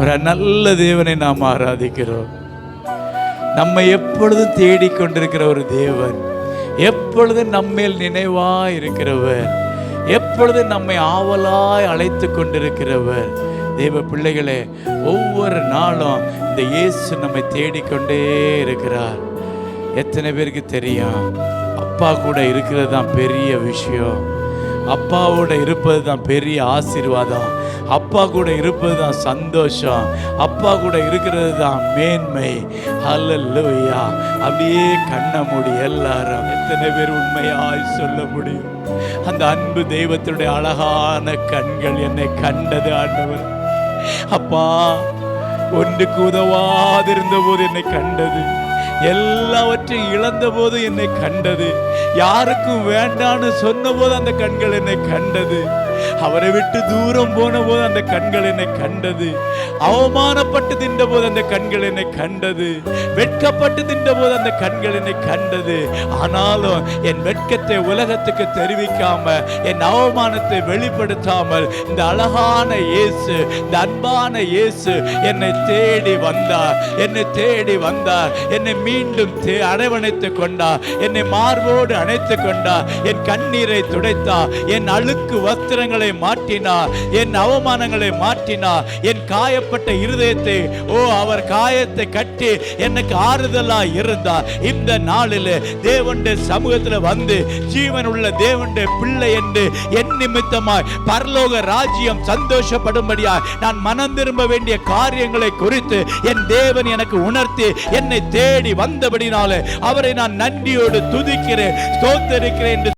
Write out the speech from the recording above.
ஒரு நல்ல தேவனை நாம் ஆராதிக்கிறோம். நம்மை எப்பொழுதும் தேடிக்கொண்டிருக்கிற ஒரு தேவன். எப்பொழுதும் நம்மேல் நினைவாய் இருக்கிறவர். எப்பொழுதும் நம்மை ஆவலாய் அழைத்து கொண்டிருக்கிறவர். தேவ பிள்ளைகளே ஒவ்வொரு நாளும் இந்த இயேசு நம்மை தேடிக்கொண்டே இருக்கிறார். எத்தனை பேருக்கு தெரியும்? அப்பா கூட இருக்கிறது தான் பெரிய விஷயம். அப்பாவோட இருப்பது தான் பெரிய ஆசீர்வாதம். அப்பா கூட இருப்பது தான் சந்தோஷம். அப்பா கூட இருக்கிறது தான் மேன்மை. ஹalleluya அப்படியே கண்ண மூடி எல்லாரும் எத்தனை பேர் உண்மையாய் சொல்ல முடியும். அந்த அன்பு தெய்வத்தினுடைய அழகான கண்கள் என்னை கண்டது ஆண்டவர். அப்பா ஒன்றுக்கு உதவாதிருந்த போது என்னை கண்டது. எல்லாவற்றையும் இழந்த போது என்னை கண்டது. யாருக்கும் வேண்டான்னு சொன்ன போது அந்த கண்கள் என்னை கண்டது. அவரை விட்டு தூரம் போன போது அந்த கண்கள் என்னை கண்டது. அவமானப்பட்டு தின்ற போது அந்த கண்கள் என்னை கண்டது. வெட்கப்பட்டு தின்ற போது அந்த கண்கள் என்னை கண்டது. ஆனாலும் என் வெட்கத்தை உலகத்துக்கு தெரிவிக்காம என் அவமானத்தை வெளிப்படுத்தாமல் இந்த அழகான இயேசு இந்த அன்பான இயேசு என்னை தேடி வந்தார். என்னை தேடி வந்தார். என்னை மீண்டும் அரவணைத்து கொண்டார். என்னை மார்போடு அணைத்து கொண்டார். என் கண்ணீரை துடைத்தார். என் அழுக்கு வஸ்திரங்கள் மாற்றினார். என் அவமானங்களை மாற்றினார். என் காயப்பட்ட இருதயத்தை ஓ அவர் காயத்தை கட்டி எனக்கு ஆறுதலா இருந்தார். இந்த நாளில் தேவனுடைய சமூகத்தில் வந்து ஜீவன் உள்ள தேவனுடைய பிள்ளை என்று என் நிமித்தமாய் பரலோக ராஜ்யம் சந்தோஷப்படும்படியாய் நான் மனம் திரும்ப வேண்டிய காரியங்களை குறித்து என் தேவன் எனக்கு உணர்த்தி என்னை தேடி வந்தபடினாலே அவரை நான் நன்றியோடு துதிக்கிறேன் ஸ்தோத்தரிக்கிறேன் என்று